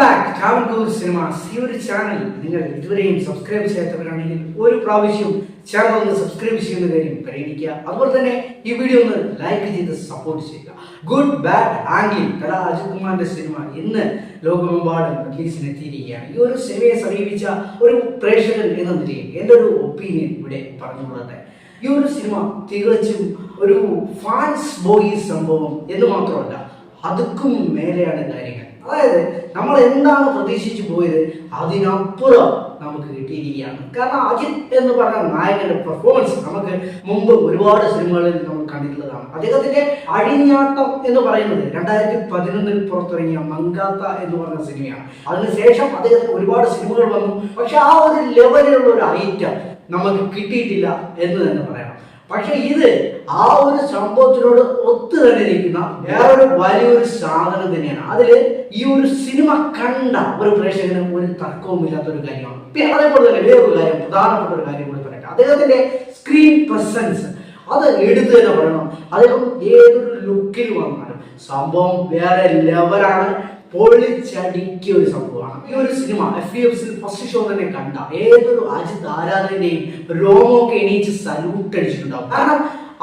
Back. Travancore cinema ഈ ഒരു channel നിങ്ങൾ ഇതുവരെയും സബ്സ്ക്രൈബ് ചെയ്യാത്തവരാണെങ്കിൽ ഒരു പ്രാവശ്യം ചാനൽ ഒന്ന് സബ്സ്ക്രൈബ് ചെയ്യുന്ന കാര്യം പരിഗണിക്കുക. അതുപോലെ തന്നെ ഈ വീഡിയോ ഒന്ന് ലൈക്ക് ചെയ്ത് സപ്പോർട്ട് ചെയ്യുക. ഗുഡ് ബാഡ് ആംഗിൾ കല അജിത് കുമാറിന്റെ സിനിമ ഇന്ന് ലോകമെമ്പാടും റിലീസിന് എത്തിയിരിക്കുകയാണ് ഈ ഒരു സിനിമയെ സമീപിച്ച ഒരു പ്രേക്ഷകൻ എന്ന നിലയിൽ എന്റെ ഒരു ഒപ്പീനിയൻ ഇവിടെ പറഞ്ഞുകൊള്ളട്ടെ. ഈ ഒരു സിനിമ തികച്ചും ഒരു ഫാൻസ് ബോയി സംഭവം എന്ന് മാത്രമല്ല അതുക്കും മേലെയാണ് കാര്യങ്ങൾ. അതായത് നമ്മൾ എന്താണ് പ്രതീക്ഷിച്ചു പോയത്? അതിനപ്പുറം നമുക്ക് കിട്ടിയിരിക്കുകയാണ്. കാരണം അജിത് എന്ന് പറഞ്ഞ നായകന്റെ പെർഫോമൻസ് നമുക്ക് മുമ്പ് ഒരുപാട് സിനിമകളിൽ നമ്മൾ കണ്ടിട്ടുള്ളതാണ്. അദ്ദേഹത്തിന്റെ അഴിഞ്ഞാട്ടം എന്ന് പറയുന്നത് രണ്ടായിരത്തി പതിനൊന്നിൽ പുറത്തിറങ്ങിയ മങ്കാത്ത എന്ന് പറഞ്ഞ സിനിമയാണ്. അതിനുശേഷം അദ്ദേഹത്തിന് ഒരുപാട് സിനിമകൾ വന്നു. പക്ഷെ ആ ഒരു ലെവലിലുള്ള ഒരു ഐറ്റം നമുക്ക് കിട്ടിയിട്ടില്ല എന്ന് തന്നെ പറയണം പക്ഷെ ഇത് ആ ഒരു സംഭവത്തിനോട് ഒത്തു തന്നെ ഇരിക്കുന്ന വേറൊരു വലിയൊരു സാധനം തന്നെയാണ്. അതിൽ ഈ ഒരു സിനിമ കണ്ട ഒരു പ്രേക്ഷകന് ഒരു തർക്കവും ഇല്ലാത്ത ഒരു കാര്യമാണ് അതേപോലെ തന്നെ വേറൊരു കാര്യം പ്രധാനപ്പെട്ട ഒരു കാര്യം കൂടി പറയട്ടെ. അദ്ദേഹത്തിന്റെ സ്ക്രീൻ പ്രസൻസ് അത് എടുത്തു തന്നെ പറയണം. അദ്ദേഹം ഏതൊരു ലുക്കിൽ വന്നാലും സംഭവം വേറെ ലെവലാണ് പൊളിച്ചടിക്കിയ ഒരു സംഭവമാണ്. ഈ ഒരു സിനിമ എഫ് എഫ്സിൽ ഫസ്റ്റ് ഷോ തന്നെ കണ്ട ഏതൊരു അജിത് ആരാധകന്റെയും റോമൊക്കെ എണീച്ച് സല്യൂട്ട് അടിച്ചിട്ടുണ്ടാവും. കാരണം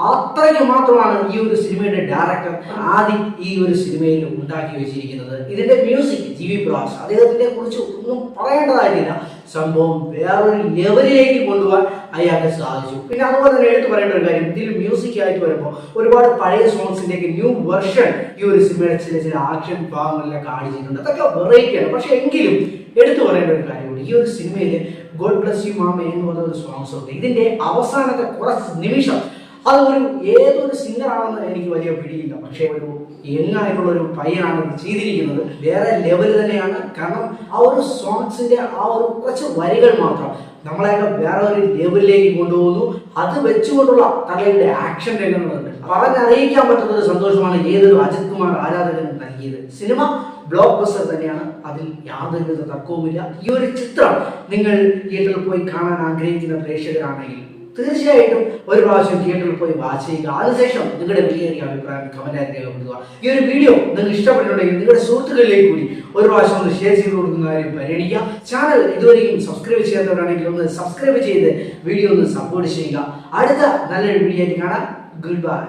അത്രയ്ക്ക് മാത്രമാണ് ഈ ഒരു സിനിമയുടെ ഡയറക്ടർ ആദ്യം ഈ ഒരു സിനിമയിൽ ഉണ്ടാക്കി വെച്ചിരിക്കുന്നത്. ഇതിന്റെ മ്യൂസിക് ജി വി പ്രകാശ് അദ്ദേഹത്തിനെ കുറിച്ച് ഒന്നും പറയേണ്ടതായിട്ടില്ല സംഭവം വേറൊരു ലെവലിലേക്ക് കൊണ്ടുപോകാൻ അയാൾക്ക് സാധിച്ചു. പിന്നെ അതുപോലെ തന്നെ എടുത്തു പറയേണ്ട ഒരു കാര്യം ഇതിൽ മ്യൂസിക് ആയിട്ട് വരുമ്പോൾ ഒരുപാട് പഴയ സോങ്സിന്റെയൊക്കെ ന്യൂ വെർഷൻ ഈ ഒരു സിനിമയുടെ ചില ചില ആക്ഷൻ ഭാഗങ്ങളിലൊക്കെ കാണിച്ചിട്ടുണ്ട്. അതൊക്കെ വെറൈറ്റിയാണ് പക്ഷെ എങ്കിലും എടുത്തു പറയേണ്ട ഒരു കാര്യമുണ്ട്. ഈ ഒരു സിനിമയിൽ ഗോഡ് ബ്ലസ് യു മാമ എന്ന് പറഞ്ഞ ഒരു സോങ്സ് ഉണ്ട്. ഇതിന്റെ അവസാനത്തെ കുറച്ച് നിമിഷം അത് ഒരു ഏതൊരു സിംഗർ ആണെന്ന് എനിക്ക് വലിയ പിടിയില്ല. പക്ഷെ ഒരു യങ്ങായിട്ടുള്ള ഒരു പയ്യനാണ് ചെയ്തിരിക്കുന്നത്. വേറെ ലെവൽ തന്നെയാണ്. കാരണം ആ ഒരു സോങ്സിന്റെ ആ ഒരു കുറച്ച് വരികൾ മാത്രം നമ്മളെയൊക്കെ വേറെ ഒരു ലെവലിലേക്ക് കൊണ്ടുപോകുന്നു. അത് വെച്ചുകൊണ്ടുള്ള തലയുടെ ആക്ഷൻ രംഗങ്ങളുണ്ട്. പറഞ്ഞറിയിക്കാൻ പറ്റുന്ന ഒരു സന്തോഷമാണ് ഏതൊരു അജിത് കുമാർ ആരാധകനും നൽകിയത്. സിനിമ ബ്ലോക്ക് ബസ്റ്റർ തന്നെയാണ്. അതിൽ യാതൊരു തർക്കവുമില്ല. ഈ ഒരു ചിത്രം നിങ്ങൾ തിയേറ്ററിൽ പോയി കാണാൻ ആഗ്രഹിക്കുന്ന പ്രേക്ഷകരാണെങ്കിൽ തീർച്ചയായിട്ടും ഒരു പ്രാവശ്യം തിയേറ്ററിൽ പോയി വാച്ച് ചെയ്യുക അതിനുശേഷം നിങ്ങളുടെ വലിയ അഭിപ്രായം കമന്റായി രേഖപ്പെടുത്തുക. ഈ ഒരു വീഡിയോ നിങ്ങൾക്ക് ഇഷ്ടപ്പെട്ടിട്ടുണ്ടെങ്കിൽ നിങ്ങളുടെ സുഹൃത്തുക്കളിലേക്ക് കൂടി ഒരു പ്രാവശ്യം ഒന്ന് ഷെയർ ചെയ്ത് കൊടുക്കുന്ന കാര്യം പരിഗണിക്കുക. ചാനൽ ഇതുവരെയും സബ്സ്ക്രൈബ് ചെയ്യാത്തവരാണെങ്കിൽ ഒന്ന് സബ്സ്ക്രൈബ് ചെയ്ത് വീഡിയോ ഒന്ന് സപ്പോർട്ട് ചെയ്യുക. അടുത്ത നല്ലൊരു വീഡിയോ ആയിട്ട് കാണാം. Good bye